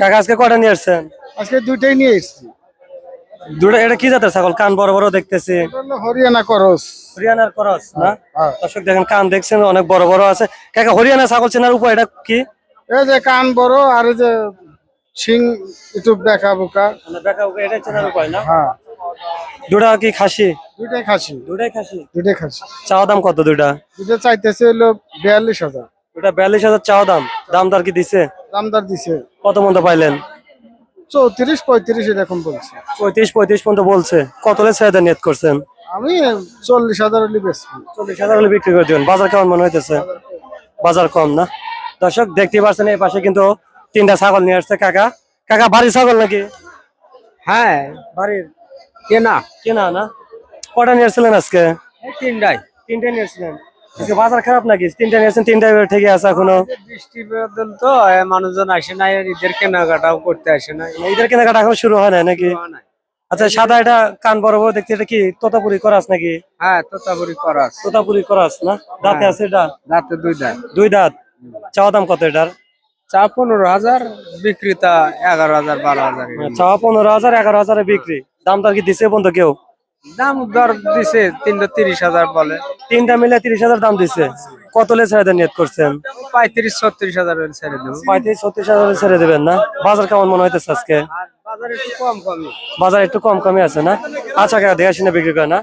কাকা আজকে কটা নিয়ে আসছেন? আজকে দুইটাই নিয়ে এসেছি। দুটো এটা কি জাতের ছাগল? কান বড় বড় দেখতেছি। হরিয়ানা করস। হরিয়ানার করস না? হ্যাঁ। দর্শক দেখেন কান দেখছেন অনেক বড় বড় আছে। কাকা হরিয়ানা ছাগল চেনার উপায় এটা কি? এই যে কান বড় আর এই যে শিং একটু বেকা বোকা। এটা চেনার উপায় না? হ্যাঁ। দুটা কি খাসি? দুটাই খাসি। চাওয়া দাম কত দুটা দুইটা চাইতেছে হলো বিয়াল্লিশ হাজার। দুটা বিয়াল্লিশ হাজার চাওয়া দাম। দাম দর কি দিছে? দামদার দিছে। কত মতো পাইলেন? চৌত্রিশ পঁয়ত্রিশ এরকম বলছে। পঁয়ত্রিশ পঁয়ত্রিশ পর্যন্ত বলছে। কত ছেড়ে নিয়ত করছেন? আমি চল্লিশ হাজার হলে বেশি চল্লিশ হাজার হলে বিক্রি করে দিবেন। বাজার কেমন মনে হইতেছে? বাজার কম না? দর্শক দেখতে পাচ্ছেন এই পাশে কিন্তু তিনটা ছাগল নিয়ে আসছে কাকা। কাকা বাড়ির ছাগল নাকি? হ্যাঁ বাড়ির? কেনা। কেনা না? কটা নিয়ে আসছিলেন আজকে? এই তিনটাই। তিনটা নিয়ে আসছিলেন। বাজার খারাপ নাকি? তিনটা তিনটা ঠিকই আছে এখনও। বৃষ্টি বদল তো মানুষজন আসে না আর ঈদের কেনাকাটাও করতে আসে না ঈদের কেনাকাটা এখন শুরু হয় না নাকি? আচ্ছা সাদা এটা কান দেখতে এটা কি তোতাপুরি করাস নাকি? হ্যাঁ তোতাপুরি করাস। তোতাপুরি করাস না? দাঁতে আছে এটা? দুই দাম দুই দাঁত। চাওয়া দাম কত এটার? চা পনেরো হাজার বিক্রিতা এগারো হাজার বারো হাজার। এরকম। চাওয়া পনেরো হাজার এগারো হাজারে বিক্রি। দাম দর কি দিছে বন্ধু কেউ? দাম দর দিছে তিনটা তিরিশ হাজার বলে। তিনটা মিলে তিরিশ হাজার দাম দিছে। কত লে ছেড়ে নিয়ত করছেন? পঁয়ত্রিশ ছত্রিশ হাজার ছেড়ে দেবো। পঁয়ত্রিশ ছত্রিশ হাজারে ছেড়ে দেবেন না? বাজার কেমন মনে হইতেছে আজকে? বাজার একটু কম কমই। বাজার একটু কম কমে আছে না? আচ্ছা কাকা দেখে শুনে বিক্রি করে না?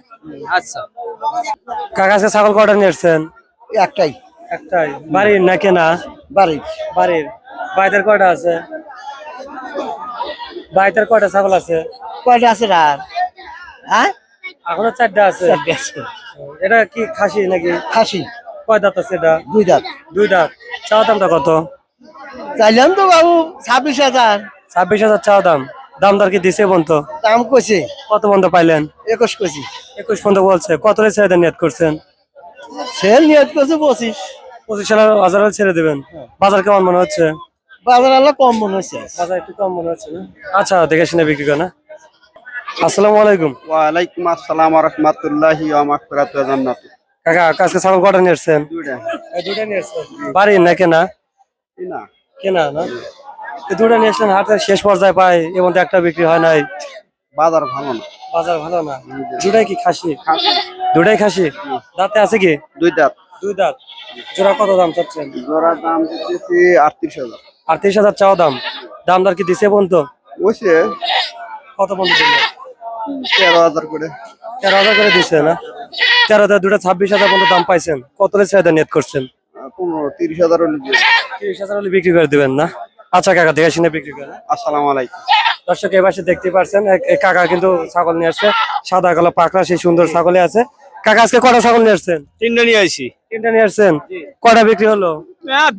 আচ্ছা। কাকা আজকে ছাগল কটা নিয়ে আসছেন? একটাই। একটাই। বাড়ির না কেনা? বাড়ি বাড়ির। বাইতের কয়টা আছে? বাইতের কয়টা ছাগল আছে? কয়টা আছে আর হ্যাঁ? এখনও চারটা আছে। এটা কি খাসি নাকি? খাসি। কয় দাঁত আছে এটা? দুই দাঁত। দুই দাঁত। চাওয়া দামটা কত? চাইলাম তো বাবু ছাব্বিশ হাজার। ছাব্বিশ হাজার চাওয়া দাম। দাম দর কি দিছে বন্ধু? দাম কইছে। কত বন্ধু পাইলেন? একুশ কেজি একুশ পর্যন্ত বলছে। কত রে ছেড়ে নিয়ত করছেন? সেল নিয়ত করছে পঁচিশ। পঁচিশ হাজার ছেড়ে দেবেন। বাজার কেমন মনে হচ্ছে? বাজার আল্লাহ কম মনে হচ্ছে। বাজার একটু কম মনে হচ্ছে আচ্ছা দেখে শুনে বিক্রি করে না আসসালামু আলাইকুম। ওয়ালাইকুম আসসালাম রহমতুল্লাহি ওয়া জান্নাত কাকা আজকে ছাগল কটা নিয়ে আসছেন? দুইটা। দুটা নিয়ে আসছেন। বাড়ির না কেনা? না কেনা না? এই দুটা নিয়ে আসলেন হাতে শেষ পর্যায়ে পাই মধ্যে একটা বিক্রি হয় নাই। বাজার ভালো না। বাজার ভালো না? দুটাই কি খাসি? দুটাই খাসি? দাঁতে আছে কি? দুই দাঁত। দুই দাঁত। জোড়া কত দাম চাচ্ছেন? জোড়া দাম দিতেছি আটত্রিশ হাজার। আটত্রিশ হাজার চাওয়া দাম। দাম দর কি দিছে বন্ধু ওইছে কত বন্ধু দিল তেরো হাজার করে। তেরো হাজার করে দিছে না? তেরো হাজার দুটা ছাব্বিশ হাজার পর্যন্ত দাম পাইছেন। কত নিয়ত করছেন? পনেরো তিরিশ হাজার হলে তিরিশ হাজার হলে বিক্রি করে দিবেন না? আচ্ছা কাকা দেখে শুনে বিক্রি করে আসসালামু আলাইকুম। দর্শক এই পাশে দেখতে পারছেন কাকা কিন্তু ছাগল নিয়ে আসছে। সাদা কালো পাকড়া সেই সুন্দর ছাগলে আছে। কাকা আজকে কটা ছাগল নিয়ে আসছেন? তিনটা নিয়ে আইছি তিনটা নিয়ে আসছেন? কটা বিক্রি হলো?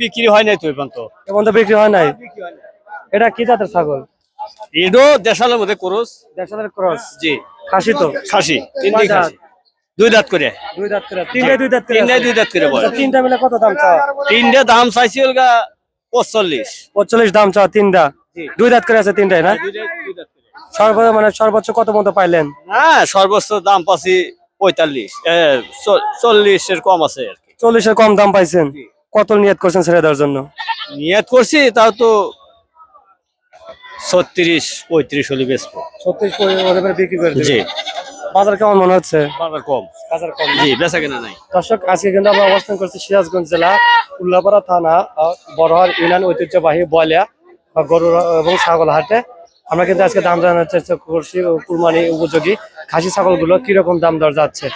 বিক্রি হয় নাই তো এখন তো এখন তো বিক্রি হয় নাই। এটা কি জাতের ছাগল? এডো দেশালের মধ্যে করস। হাজার ক্রস। জি। খাসি তো? খাসি। তিনটাই খাসি। দুই দাঁত করে। দুই দাঁত করে। তিনটাই দুই দাঁত করে তিনটাই। দুই দাঁত করে বলে আচ্ছা, তিনটা মিলে কত দাম তিনটে দাম চাইছি ওলগা পঁচল্লিশ। পঁচল্লিশ দাম চাওয়া তিনটা? দুই দাঁত করে আছে তিনটাই না? সর্বোচ্চ মানে সর্বোচ্চ কত মতো পাইলেন? হ্যাঁ সর্বোচ্চ দাম পাচ্ছি পঁয়তাল্লিশ। এ, চ- চল্লিশের কম আছে চল্লিশের কম দাম পাইছেন? কত নিয়ত করছেন ছেড়ে দেওয়ার জন্য? নিয়ত করছি তাও তো ছত্রিশ পঁয়ত্রিশ হলে বেচবো। ছত্রিশ বিক্রি করে জি। বাজার কেমন মনে হচ্ছে? বাজার কম। বাজার কম জি বেচা কেনা নাই। দর্শক আজকে কিন্তু আমরা অবস্থান করছি সিরাজগঞ্জ জেলা উল্লাপাড়া থানা বড়হার ইউনিয়ন ঐতিহ্যবাহী বলিয়া বা গরু এবং ছাগল হাটে। আমরা কিন্তু আজকে দাম জানার চেষ্টা করছি কুরবানি উপযোগী খাসি ছাগলগুলো কীরকম দাম দর যাচ্ছে?